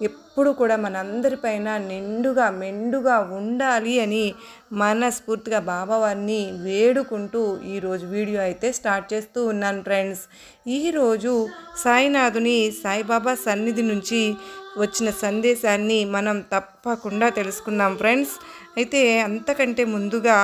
ఎప్పుడు కూడా మనందరిపైన నిండుగా మెండుగా ఉండాలి అని మనస్ఫూర్తిగా బాబావారిని వేడుకుంటూ ఈరోజు వీడియో అయితే స్టార్ట్ చేస్తూ ఉన్నాను ఫ్రెండ్స్. ఈరోజు సాయినాథుని సాయిబాబా సన్నిధి నుంచి వచ్చిన సందేశాన్ని మనం తప్పకుండా తెలుసుకుందాం ఫ్రెండ్స్. అయితే అంతకంటే ముందుగా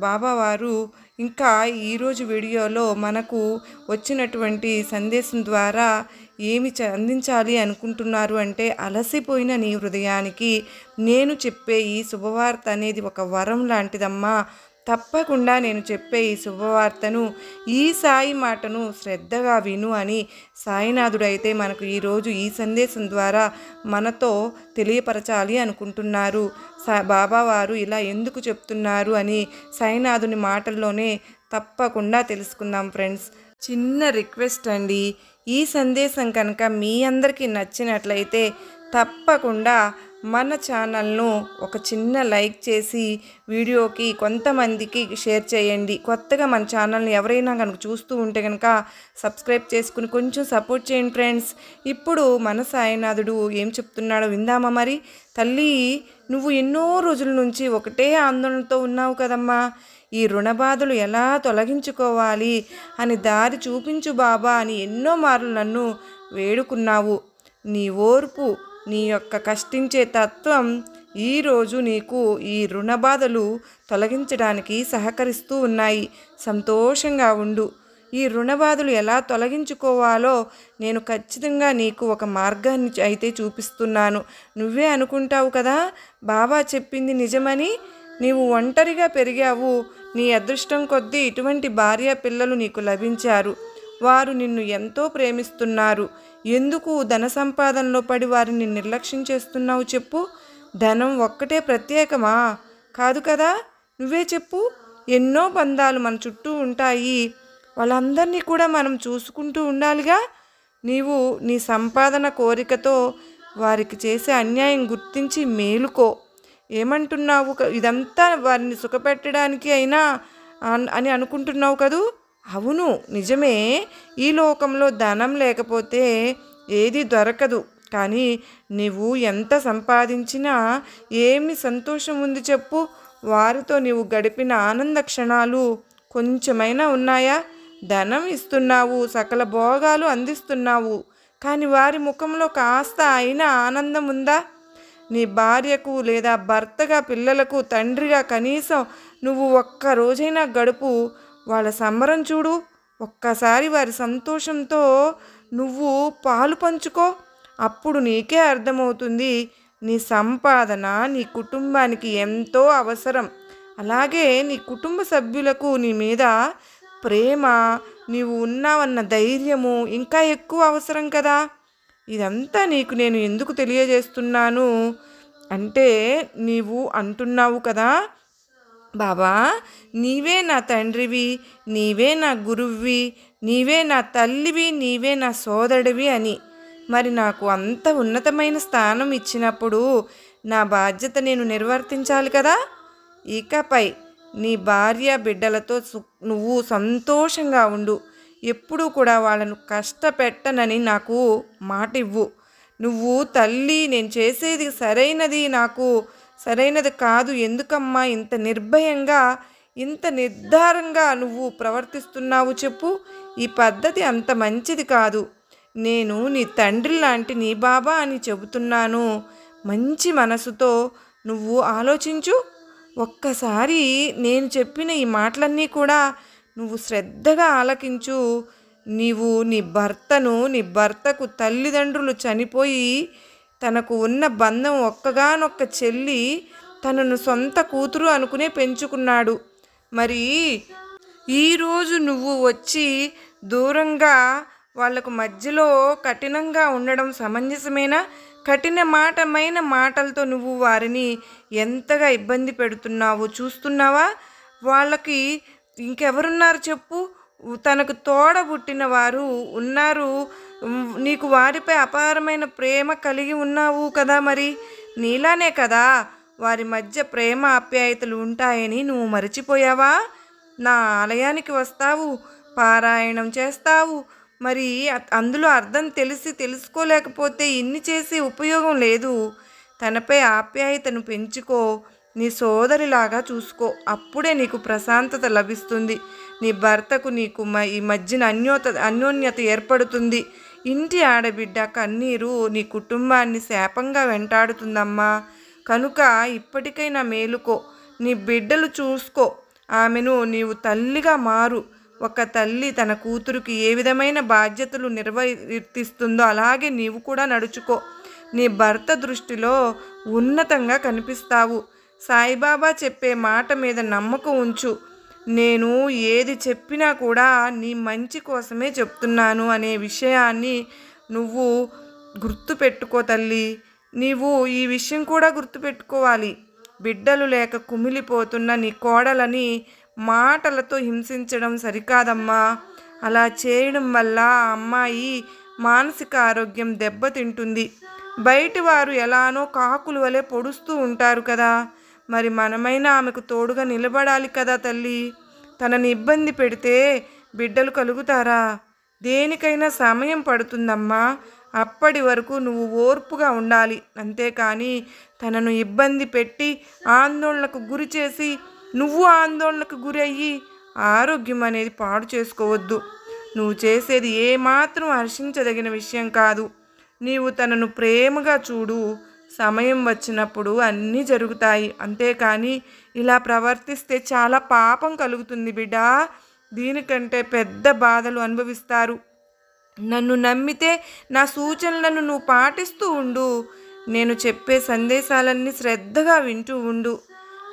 బాబావారు ఇంకా ఈరోజు వీడియోలో మనకు వచ్చినటువంటి సందేశం ద్వారా ఏమి అందించాలి అనుకుంటున్నారు అంటే అలసిపోయిన నీ హృదయానికి నేను చెప్పే ఈ శుభవార్త అనేది ఒక వరం లాంటిదమ్మా. తప్పకుండా నేను చెప్పే ఈ శుభవార్తను ఈ సాయి మాటను శ్రద్ధగా విను అని సాయినాథుడైతే మనకు ఈరోజు ఈ సందేశం ద్వారా మనతో తెలియపరచాలి అనుకుంటున్నారు. సా బాబావారు ఇలా ఎందుకు చెప్తున్నారు అని సాయినాథుని మాటల్లోనే తప్పకుండా తెలుసుకుందాం ఫ్రెండ్స్. చిన్న రిక్వెస్ట్ అండి. ఈ సందేశం కనుక మీ అందరికీ నచ్చినట్లయితే తప్పకుండా మన ఛానల్ను ఒక చిన్న లైక్ చేసి వీడియోకి కొంతమందికి షేర్ చేయండి. కొత్తగా మన ఛానల్ని ఎవరైనా కనుక చూస్తూ ఉంటే కనుక సబ్స్క్రైబ్ చేసుకుని కొంచెం సపోర్ట్ చేయండి ఫ్రెండ్స్. ఇప్పుడు మన సాయినాథుడు ఏం చెప్తున్నాడో విందామా మరి? తల్లి నువ్వు ఎన్నో రోజుల నుంచి ఒకటే ఆందోళనతో ఉన్నావు కదమ్మా. ఈ రుణ బాధలు ఎలా తొలగించుకోవాలి? అని దారి చూపించు బాబా అని ఎన్నో మార్లు నన్ను వేడుకున్నావు. నీ ఓర్పు నీ యొక్క కష్టించే తత్వం ఈరోజు నీకు ఈ రుణ బాధలు తొలగించడానికి సహకరిస్తూ ఉన్నాయి. సంతోషంగా ఉండు. ఈ రుణ బాధలు ఎలా తొలగించుకోవాలో నేను ఖచ్చితంగా నీకు ఒక మార్గాన్ని అయితే చూపిస్తున్నాను. నువ్వే అనుకుంటావు కదా? బాబా చెప్పింది నిజమని? నీవు ఒంటరిగా పెరిగావు. నీ అదృష్టం కొద్దీ ఇటువంటి భార్య పిల్లలు నీకు లభించారు. వారు నిన్ను ఎంతో ప్రేమిస్తున్నారు. ఎందుకు ధన సంపాదనలో పడి వారిని నిర్లక్ష్యం చేస్తున్నావు చెప్పు. ధనం ఒక్కటే ప్రత్యేకమా? కాదు కదా? నువ్వే చెప్పు. ఎన్నో బంధాలు మన చుట్టూ ఉంటాయి. వాళ్ళందరినీ కూడా మనం చూసుకుంటూ ఉండాలిగా. నీవు నీ సంపాదన కోరికతో వారికి చేసే అన్యాయం గుర్తించి మేలుకో. ఏమంటున్నావు ఇదంతా వారిని సుఖపెట్టడానికి అయినా అన్- అని అనుకుంటున్నావు కదూ? అవును నిజమే. ఈ లోకంలో ధనం లేకపోతే ఏది దొరకదు. కానీ నీవు ఎంత సంపాదించినా ఏమి సంతోషం ఉంది చెప్పు. వారితో నీవు గడిపిన ఆనంద క్షణాలు కొంచెమైనా ఉన్నాయా? ధనం ఇస్తున్నావు సకల భోగాలు అందిస్తున్నావు. కానీ వారి ముఖంలో కాస్త అయినా ఆనందం ఉందా? నీ భార్యకు లేదా భర్తగా పిల్లలకు తండ్రిగా కనీసం నువ్వు ఒక్క రోజైనా గడుపు వాళ్ళ సంబరం చూడు. ఒక్కసారి వారి సంతోషంతో నువ్వు పాలు పంచుకో. అప్పుడు నీకే అర్థమవుతుంది. నీ సంపాదన నీ కుటుంబానికి ఎంతో అవసరం. అలాగే నీ కుటుంబ సభ్యులకు నీ మీద ప్రేమ నీవు ఉన్నావన్న ధైర్యము ఇంకా ఎక్కువ అవసరం కదా. ఇదంతా నీకు నేను ఎందుకు తెలియజేస్తున్నాను? అంటే నీవు అంటున్నావు కదా బాబా నీవే నా తండ్రివి నీవే నా గురువువి నీవే నా తల్లివి నీవే నా సోదరుడివి అని. మరి నాకు అంత ఉన్నతమైన స్థానం ఇచ్చినప్పుడు నా బాధ్యత నేను నిర్వర్తించాలి కదా? ఇకపై నీ భార్య బిడ్డలతో నువ్వు సంతోషంగా ఉండు. ఎప్పుడూ కూడా వాళ్ళను కష్టపెట్టనని నాకు మాట ఇవ్వు నువ్వు తల్లి నేను చేసేది సరైనది నాకు సరైనది కాదు. ఎందుకమ్మా ఇంత నిర్భయంగా ఇంత నిర్ధారంగా నువ్వు ప్రవర్తిస్తున్నావు చెప్పు. ఈ పద్ధతి అంత మంచిది కాదు. నేను నీ తండ్రి లాంటి నీ బాబా అని చెబుతున్నాను. మంచి మనసుతో నువ్వు ఆలోచించు. ఒక్కసారి నేను చెప్పిన ఈ మాటలన్నీ కూడా నువ్వు శ్రద్ధగా ఆలకించు. నీవు నీ భర్తను నీ భర్తకు తల్లిదండ్రులు చనిపోయి తనకు ఉన్న బంధం ఒక్కగానొక్క చెల్లి తనను సొంత కూతురు అనుకునే పెంచుకున్నాడు. మరి ఈరోజు నువ్వు వచ్చి దూరంగా వాళ్ళకు మధ్యలో కఠినంగా ఉండడం సమంజసమేనా? కఠిన మాటమైన మాటలతో నువ్వు వారిని ఎంతగా ఇబ్బంది పెడుతున్నావు చూస్తున్నావా? వాళ్ళకి ఇంకెవరున్నారు చెప్పు? తనకు తోడ పుట్టిన వారు ఉన్నారు నీకు వారిపై అపారమైన ప్రేమ కలిగి ఉన్నావు కదా మరి? నీలానే కదా వారి మధ్య ప్రేమ ఆప్యాయతలు ఉంటాయని నువ్వు మరచిపోయావా? నా ఆలయానికి వస్తావు పారాయణం చేస్తావు. మరి అందులో అర్థం తెలిసి తెలుసుకోలేకపోతే ఇన్ని చేసి ఉపయోగం లేదు. తనపై ఆప్యాయతను పెంచుకో. నీ సోదరిలాగా చూసుకో. అప్పుడే నీకు ప్రశాంతత లభిస్తుంది. నీ భర్తకు నీకు మ- ఈ మధ్యన అన్యోత అన్యోన్యత ఏర్పడుతుంది. ఇంటి ఆడబిడ్డ కన్నీరు నీ కుటుంబాన్ని శాపంగా వెంటాడుతుందమ్మా. కనుక ఇప్పటికైనా మేలుకో. నీ బిడ్డలు చూసుకో. ఆమెను నీవు తల్లిగా మారు. ఒక తల్లి తన కూతురుకి ఏ విధమైన బాధ్యతలు నిర్వర్తిస్తుందో అలాగే నీవు కూడా నడుచుకో. నీ భర్త దృష్టిలో ఉన్నతంగా కనిపిస్తావు. సాయిబాబా చెప్పే మాట మీద నమ్మకం ఉంచు. నేను ఏది చెప్పినా కూడా నీ మంచి కోసమే చెప్తున్నాను అనే విషయాన్ని నువ్వు గుర్తుపెట్టుకో తల్లి. నీవు ఈ విషయం కూడా గుర్తుపెట్టుకోవాలి. బిడ్డలు లేక కుమిలిపోతున్న నీ కోడలని మాటలతో హింసించడం సరికాదమ్మా. అలా చేయడం వల్ల అమ్మాయి మానసిక ఆరోగ్యం దెబ్బతింటుంది. బయటి వారు ఎలానో కాకులు వలె పొడుస్తూ ఉంటారు కదా. మరి మనమైనా ఆమెకు తోడుగా నిలబడాలి కదా తల్లి. తనని ఇబ్బంది పెడితే బిడ్డలు కలుగుతారా? దేనికైనా సమయం పడుతుందమ్మా. అప్పటి వరకు నువ్వు ఓర్పుగా ఉండాలి. అంతేకాని తనను ఇబ్బంది పెట్టి ఆందోళనకు గురి చేసి నువ్వు ఆందోళనకు గురి అయ్యి ఆరోగ్యం అనేది పాడు చేసుకోవద్దు. నువ్వు చేసేది ఏమాత్రం హర్షించదగిన విషయం కాదు. నీవు తనను ప్రేమగా చూడు. సమయం వచ్చినప్పుడు అన్నీ జరుగుతాయి. అంతేకాని ఇలా ప్రవర్తిస్తే చాలా పాపం కలుగుతుంది బిడ్డ. దీనికంటే పెద్ద బాధలు అనుభవిస్తారు. నన్ను నమ్మితే నా సూచనలను నువ్వు పాటిస్తూ ఉండు. నేను చెప్పే సందేశాలన్నీ శ్రద్ధగా వింటూ ఉండు.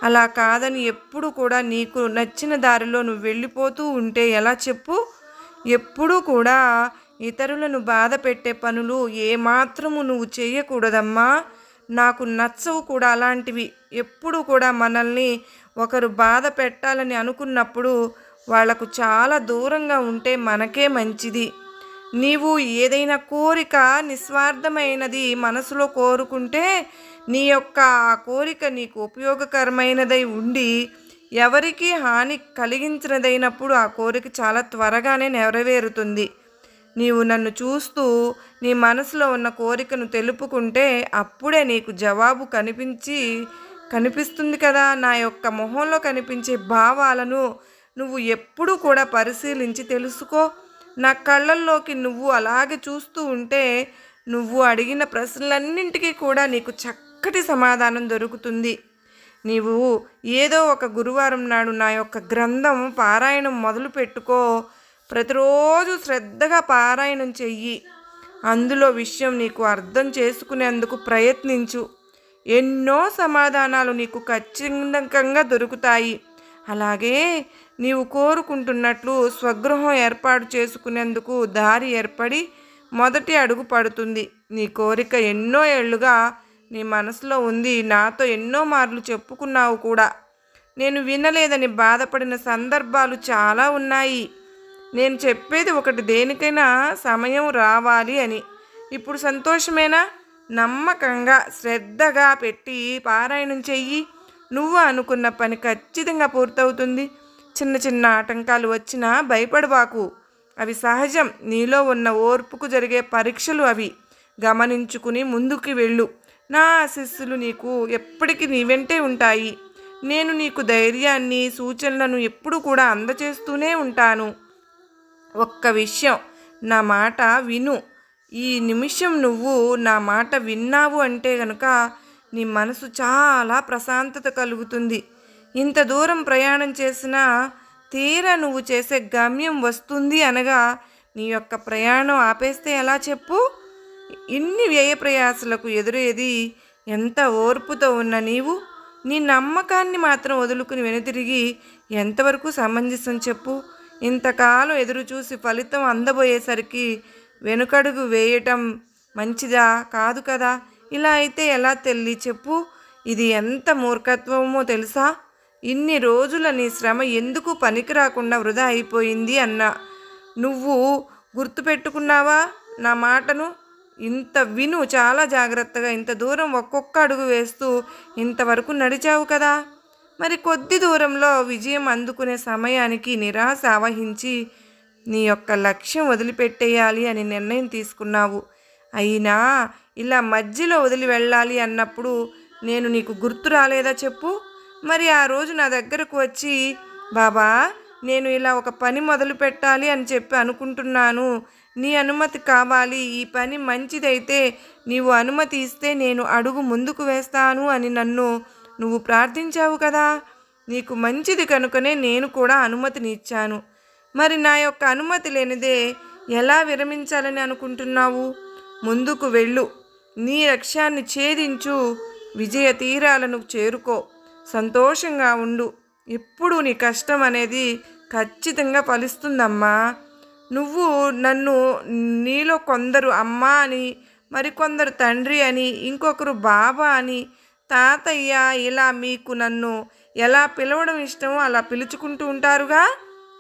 అలా కాదని ఎప్పుడు కూడా నీకు నచ్చిన దారిలో నువ్వు వెళ్ళిపోతూ ఉంటే ఎలా చెప్పు? ఎప్పుడూ కూడా ఇతరులను బాధ పెట్టే పనులు ఏమాత్రము నువ్వు చేయకూడదమ్మా. నాకు నచ్చవు కూడా అలాంటివి. ఎప్పుడు కూడా మనల్ని ఒకరు బాధ పెట్టాలని అనుకున్నప్పుడు వాళ్ళకు చాలా దూరంగా ఉంటే మనకే మంచిది. నీవు ఏదైనా కోరిక నిస్వార్థమైనది మనసులో కోరుకుంటే నీ యొక్క ఆ కోరిక నీకు ఉపయోగకరమైనదై ఉండి ఎవరికి హాని కలిగించినదైనప్పుడు ఆ కోరిక చాలా త్వరగానే నెరవేరుతుంది. నీవు నన్ను చూస్తూ నీ మనసులో ఉన్న కోరికను తెలుపుకుంటే అప్పుడే నీకు జవాబు కనిపించి కనిపిస్తుంది కదా నా యొక్క మొహంలో కనిపించే భావాలను నువ్వు ఎప్పుడూ కూడా పరిశీలించి తెలుసుకో. నా కళ్ళల్లోకి నువ్వు అలాగే చూస్తూ ఉంటే నువ్వు అడిగిన ప్రశ్నలన్నింటికీ కూడా నీకు చక్కటి సమాధానం దొరుకుతుంది. నీవు ఏదో ఒక గురువారం నాడు నా యొక్క గ్రంథం పారాయణం మొదలు పెట్టుకో ప్రతిరోజు శ్రద్ధగా పారాయణం చెయ్యి. అందులో విషయం నీకు అర్థం చేసుకునేందుకు ప్రయత్నించు. ఎన్నో సమాధానాలు నీకు ఖచ్చితంగా దొరుకుతాయి. అలాగే నీవు కోరుకుంటున్నట్లు స్వగృహం ఏర్పాటు చేసుకునేందుకు దారి ఏర్పడి మొదటి అడుగు పడుతుంది. నీ కోరిక ఎన్నో ఏళ్ళుగా నీ మనసులో ఉంది. నాతో ఎన్నో మార్లు చెప్పుకున్నావు కూడా. నేను వినలేదని బాధపడిన సందర్భాలు చాలా ఉన్నాయి. నేను చెప్పేది ఒకటి దేనికైనా సమయం రావాలి అని. ఇప్పుడు సంతోషమేనా? నమ్మకంగా శ్రద్ధగా పెట్టి పారాయణం చెయ్యి. నువ్వు అనుకున్న పని ఖచ్చితంగా పూర్తవుతుంది. చిన్న చిన్న ఆటంకాలు వచ్చినా భయపడబాకు అవి సహజం. నీలో ఉన్న ఓర్పుకు జరిగే పరీక్షలు అవి. గమనించుకుని ముందుకు వెళ్ళు. నా ఆశీస్సులు నీకు ఎప్పటికీ నీ వెంటే ఉంటాయి. నేను నీకు ధైర్యాన్ని సూచనలను ఎప్పుడు కూడా అందచేస్తూనే ఉంటాను. ఒక్క విషయం నా మాట విను. ఈ నిమిషం నువ్వు నా మాట విన్నావు అంటే గనుక నీ మనసు చాలా ప్రశాంతత కలుగుతుంది. ఇంత దూరం ప్రయాణం చేసినా తీరా నువ్వు చేసే గమ్యం వస్తుంది అనగా నీ యొక్క ప్రయాణం ఆపేస్తే ఎలా చెప్పు? ఇన్ని వ్యయ ప్రయాసలకు ఎదురేది ఎంత ఓర్పుతో ఉన్న నీవు? నీ నమ్మకాన్ని మాత్రం వదులుకుని వెనుతిరిగి ఎంతవరకు సమంజసం చెప్పు? ఇంతకాలం ఎదురుచూసి ఫలితం అందబోయేసరికి వెనుకడుగు వేయటం మంచిదా? కాదు కదా. ఇలా అయితే ఎలా తెల్లి? చెప్పు. ఇది ఎంత మూర్ఖత్వమో తెలుసా? ఇన్ని రోజుల నీ శ్రమ ఎందుకు పనికి రాకుండా వృధా అయిపోయింది అన్నా. నువ్వు గుర్తుపెట్టుకున్నావా నా మాటను? ఇంత విను. చాలా జాగ్రత్తగా ఇంత దూరం ఒక్కొక్క అడుగు వేస్తూ ఇంతవరకు నడిచావు కదా. మరి కొద్ది దూరంలో విజయం అందుకునే సమయానికి నిరాశ ఆవహించి నీ యొక్క లక్ష్యం వదిలిపెట్టేయాలి అని నిర్ణయం తీసుకున్నావు. అయినా ఇలా మధ్యలో వదిలి వెళ్ళాలి అన్నప్పుడు నేను నీకు గుర్తు రాలేదా చెప్పు. మరి ఆ రోజు నా దగ్గరకు వచ్చి బాబా నేను ఇలా ఒక పని మొదలు పెట్టాలి అని చెప్పి అనుకుంటున్నాను. నీ అనుమతి కావాలి. ఈ పని మంచిదైతే నీవు అనుమతి ఇస్తే నేను అడుగు ముందుకు వేస్తాను అని నన్ను నువ్వు ప్రార్థించావు కదా? నీకు మంచిది కనుకనే నేను కూడా అనుమతిని ఇచ్చాను. మరి నా యొక్క అనుమతి లేనిదే ఎలా విరమించాలని అనుకుంటున్నావు? ముందుకు వెళ్ళు. నీ లక్ష్యాన్ని ఛేదించు. విజయ తీరాలను చేరుకో. సంతోషంగా ఉండు. ఎప్పుడు నీ కష్టం అనేది ఖచ్చితంగా ఫలిస్తుందమ్మా. నువ్వు నన్ను నీలో కొందరు అమ్మ అని మరికొందరు తండ్రి అని ఇంకొకరు బాబా అని తాతయ్య ఇలా మీకు నన్ను ఎలా పిలవడం ఇష్టమో అలా పిలుచుకుంటూ ఉంటారుగా?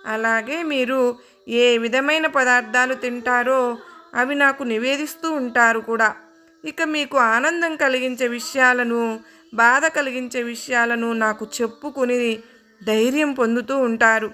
అలాగే మీరు ఏ విధమైన పదార్థాలు తింటారో అవి నాకు నివేదిస్తూ ఉంటారు కూడా. ఇక మీకు ఆనందం కలిగించే విషయాలను బాధ కలిగించే విషయాలను నాకు చెప్పుకుని ధైర్యం పొందుతూ ఉంటారు.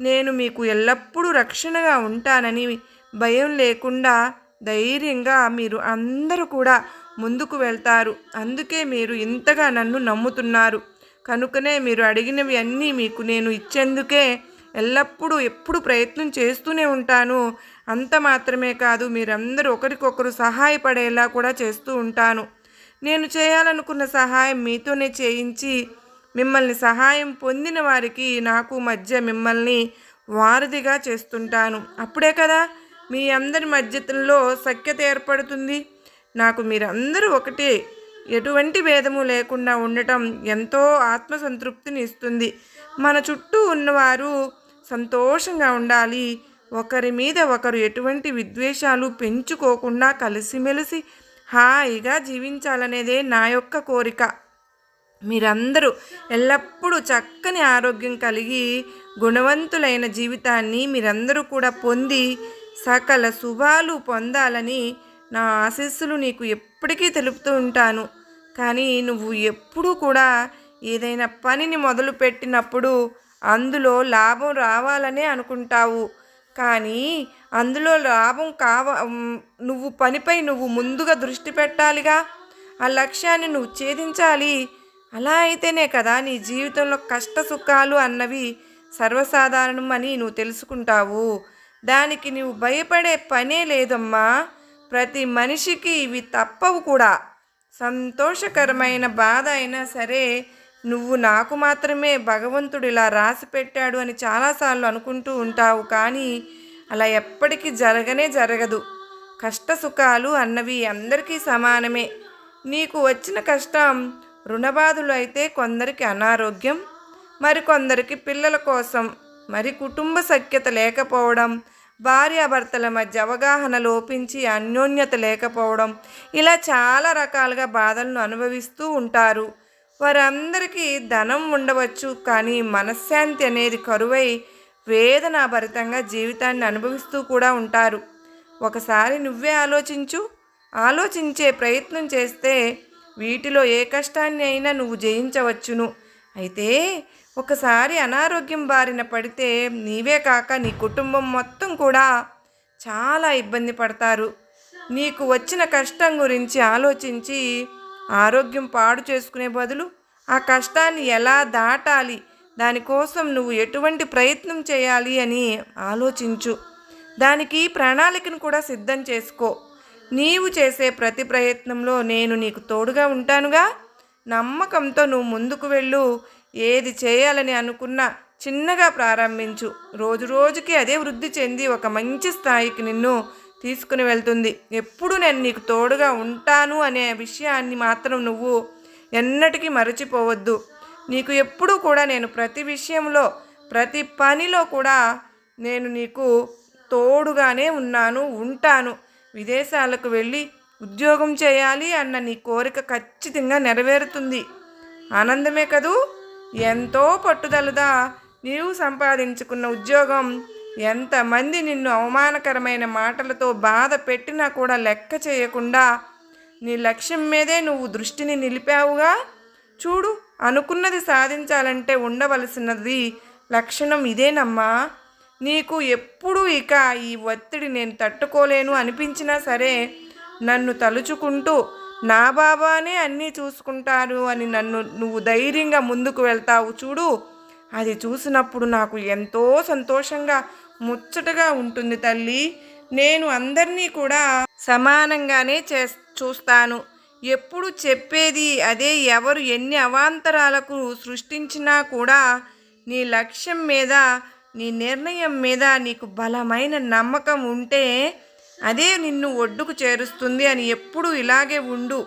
నేను మీకు ఎల్లప్పుడూ రక్షణగా ఉంటానని భయం లేకుండా ధైర్యంగా మీరు అందరూ కూడా ముందుకు వెళ్తారు. అందుకే మీరు ఇంతగా నన్ను నమ్ముతున్నారు. కనుకనే మీరు అడిగినవి అన్నీ మీకు నేను ఇచ్చేందుకే ఎల్లప్పుడూ ఎప్పుడు ప్రయత్నం చేస్తూనే ఉంటాను. అంత మాత్రమే కాదు మీరందరూ ఒకరికొకరు సహాయపడేలా కూడా చేస్తూ ఉంటాను. నేను చేయాలనుకున్న సహాయం మీతోనే చేయించి మిమ్మల్ని సహాయం పొందిన వారికి నాకు మధ్య మిమ్మల్ని వారధిగా చేస్తుంటాను. అప్పుడే కదా మీ అందరి మధ్యలో సఖ్యత ఏర్పడుతుంది. నాకు మీరందరూ ఒకటే. ఎటువంటి భేదము లేకుండా ఉండటం ఎంతో ఆత్మసంతృప్తిని ఇస్తుంది. మన చుట్టూ ఉన్నవారు సంతోషంగా ఉండాలి. ఒకరి మీద ఒకరు ఎటువంటి విద్వేషాలు పెంచుకోకుండా కలిసిమెలిసి హాయిగా జీవించాలనేదే నా యొక్క కోరిక. మీరందరూ ఎల్లప్పుడూ చక్కని ఆరోగ్యం కలిగి గుణవంతులైన జీవితాన్ని మీరందరూ కూడా పొంది సకల శుభాలు పొందాలని నా ఆశీస్సులు నీకు ఎప్పటికీ తెలుపుతూ ఉంటాను. కానీ నువ్వు ఎప్పుడూ కూడా ఏదైనా పనిని మొదలుపెట్టినప్పుడు అందులో లాభం రావాలనే అనుకుంటావు. కానీ అందులో లాభం కావ నువ్వు పనిపై నువ్వు ముందుగా దృష్టి పెట్టాలిగా. ఆ లక్ష్యాన్ని నువ్వు ఛేదించాలి. అలా అయితేనే కదా నీ జీవితంలో కష్ట సుఖాలు అన్నవి సర్వసాధారణం అని నువ్వు తెలుసుకుంటావు. దానికి నువ్వు భయపడే పనే లేదమ్మా. ప్రతి మనిషికి ఇవి తప్పవు కూడా. సంతోషకరమైన బాధ అయినా సరే నువ్వు నాకు మాత్రమే భగవంతుడు ఇలా రాసి పెట్టాడు అని చాలాసార్లు అనుకుంటూ ఉంటావు కానీ అలా ఎప్పటికీ జరగనే జరగదు. కష్ట సుఖాలు అన్నవి అందరికీ సమానమే. నీకు వచ్చిన కష్టం రుణబాధలు అయితే కొందరికి అనారోగ్యం మరికొందరికి పిల్లల కోసం మరి కుటుంబ సఖ్యత లేకపోవడం భార్యాభర్తల మధ్య అవగాహన లోపించి అన్యోన్యత లేకపోవడం ఇలా చాలా రకాలుగా బాధలను అనుభవిస్తూ ఉంటారు. వారందరికీ ధనం ఉండవచ్చు కానీ మనశ్శాంతి అనేది కరువై వేదనాభరితంగా జీవితాన్ని అనుభవిస్తూ కూడా ఉంటారు. ఒకసారి నువ్వే ఆలోచించు. ఆలోచించే ప్రయత్నం చేస్తే వీటిలో ఏ కష్టాన్ని అయినా నువ్వు జయించవచ్చును. అయితే ఒకసారి అనారోగ్యం బారిన పడితే నీవే కాక నీ కుటుంబం మొత్తం కూడా చాలా ఇబ్బంది పడతారు. నీకు వచ్చిన కష్టం గురించి ఆలోచించి ఆరోగ్యం పాడు చేసుకునే బదులు ఆ కష్టాన్ని ఎలా దాటాలి? దానికోసం నువ్వు ఎటువంటి ప్రయత్నం చేయాలి అని ఆలోచించు. దానికి ప్రణాళికను కూడా సిద్ధం చేసుకో. నీవు చేసే ప్రతి ప్రయత్నంలో నేను నీకు తోడుగా ఉంటానుగా. నమ్మకంతో నువ్వు ముందుకు వెళ్ళు. ఏది చేయాలని అనుకున్నా చిన్నగా ప్రారంభించు. రోజు రోజుకి అదే వృద్ధి చెంది ఒక మంచి స్థాయికి నిన్ను తీసుకుని వెళ్తుంది. ఎప్పుడు నేను నీకు తోడుగా ఉంటాను అనే విషయాన్ని మాత్రం నువ్వు ఎన్నటికీ మరచిపోవద్దు. నీకు ఎప్పుడూ కూడా నేను ప్రతి విషయంలో ప్రతి పనిలో కూడా నేను నీకు తోడుగానే ఉన్నాను ఉంటాను. విదేశాలకు వెళ్ళి ఉద్యోగం చేయాలి అన్న నీ కోరిక ఖచ్చితంగా నెరవేరుతుంది. ఆనందమే కదూ? ఎంతో పట్టుదలదా నీవు సంపాదించుకున్న ఉద్యోగం. ఎంతమంది నిన్ను అవమానకరమైన మాటలతో బాధ పెట్టినా కూడా లెక్క చేయకుండా నీ లక్ష్యం మీదే నువ్వు దృష్టిని నిలిపావుగా. చూడు అనుకున్నది సాధించాలంటే ఉండవలసినది లక్షణం ఇదేనమ్మా. నీకు ఎప్పుడూ ఇక ఈ ఒత్తిడి నేను తట్టుకోలేను అనిపించినా సరే నన్ను తలుచుకుంటూ నా బాబానే అన్నీ చూసుకుంటారు అని నన్ను నువ్వు ధైర్యంగా ముందుకు వెళ్తావు చూడు. అది చూసినప్పుడు నాకు ఎంతో సంతోషంగా ముచ్చటగా ఉంటుంది తల్లి. నేను అందరినీ కూడా సమానంగానే చే చూస్తాను. ఎప్పుడు చెప్పేది అదే ఎవరు ఎన్ని అవాంతరాలకు సృష్టించినా కూడా నీ లక్ష్యం మీద నీ నిర్ణయం మీద నీకు బలమైన నమ్మకం ఉంటే అదే నిన్ను ఒడ్డుకు చేరుస్తుంది అని ఎప్పుడు ఇలాగే ఉండు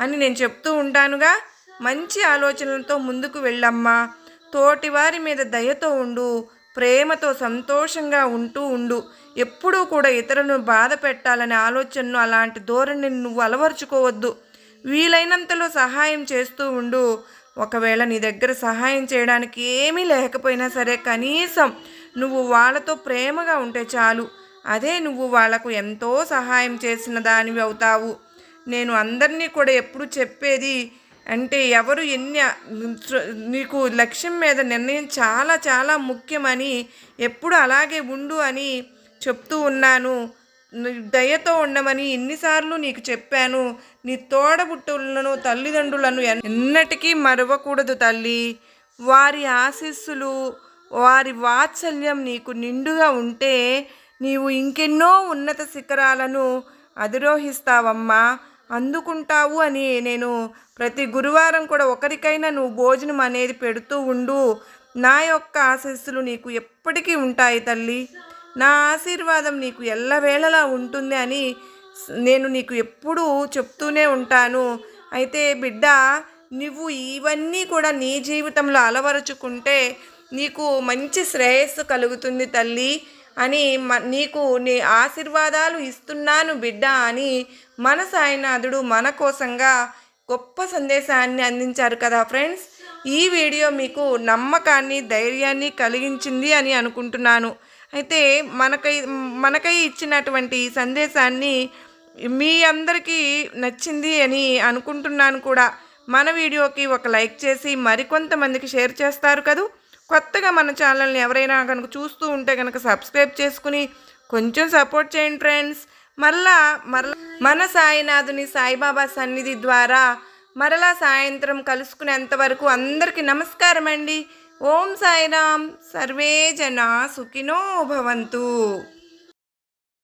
అని నేను చెప్తూ ఉంటానుగా. మంచి ఆలోచనలతో ముందుకు వెళ్ళమ్మా. తోటివారి మీద దయతో ఉండు. ప్రేమతో సంతోషంగా ఉంటూ ఉండు. ఎప్పుడూ కూడా ఇతరులను బాధ పెట్టాలనే ఆలోచనను అలాంటి ధోరణిని నువ్వు అలవర్చుకోవద్దు. వీలైనంతలో సహాయం చేస్తూ ఉండు. ఒకవేళ నీ దగ్గర సహాయం చేయడానికి ఏమీ లేకపోయినా సరే కనీసం నువ్వు వాళ్ళతో ప్రేమగా ఉంటే చాలు. అదే నువ్వు వాళ్ళకు ఎంతో సహాయం చేసిన దానివి అవుతావు. నేను అందరినీ కూడా ఎప్పుడు చెప్పేది అంటే ఎవరు ఎన్ని నీకు లక్ష్యం మీద నిర్ణయం చాలా చాలా ముఖ్యమని ఎప్పుడు అలాగే ఉండు అని చెప్తూ ఉన్నాను. దయతో ఉండమని ఎన్నిసార్లు నీకు చెప్పాను. నీ తోడబుట్టులను తల్లిదండ్రులను ఎన్నటికీ మరవకూడదు తల్లి. వారి ఆశీస్సులు వారి వాత్సల్యం నీకు నిండుగా ఉంటే నీవు ఇంకెన్నో ఉన్నత శిఖరాలను అధిరోహిస్తావమ్మా. అందుకుంటావు అని నేను ప్రతి గురువారం కూడా ఒకరికైనా నువ్వు భోజనం అనేది పెడుతూ ఉండు. నా యొక్క ఆశీస్సులు నీకు ఎప్పటికీ ఉంటాయి తల్లి. నా ఆశీర్వాదం నీకు ఎల్లవేళలా ఉంటుంది అని నేను నీకు ఎప్పుడూ చెప్తూనే ఉంటాను. అయితే బిడ్డ నువ్వు ఇవన్నీ కూడా నీ జీవితంలో అలవరుచుకుంటే నీకు మంచి శ్రేయస్సు కలుగుతుంది తల్లి. అని నీకు నీ ఆశీర్వాదాలు ఇస్తున్నాను బిడ్డ అని మన సాయినాథుడు మన కోసంగా గొప్ప సందేశాన్ని అందించారు కదా ఫ్రెండ్స్. ఈ వీడియో మీకు నమ్మకాన్ని ధైర్యాన్ని కలిగించింది అని అనుకుంటున్నాను. అయితే మనకై మనకై ఇచ్చినటువంటి సందేశాన్ని మీ అందరికీ నచ్చింది అని అనుకుంటున్నాను కూడా. మన వీడియోకి ఒక లైక్ చేసి మరికొంతమందికి షేర్ చేస్తారు కదూ. కొత్తగా మన ఛానల్ని ఎవరైనా కనుక చూస్తూ ఉంటే కనుక సబ్స్క్రైబ్ చేసుకుని కొంచెం సపోర్ట్ చేయండి ఫ్రెండ్స్. మరలా మరలా మన సాయినాథుని సాయిబాబా సన్నిధి ద్వారా మరలా సాయంత్రం కలుసుకునేంత వరకు అందరికీ నమస్కారం అండి ఓం సాయిరామ్. సర్వే జనా సుఖినో భవంతు.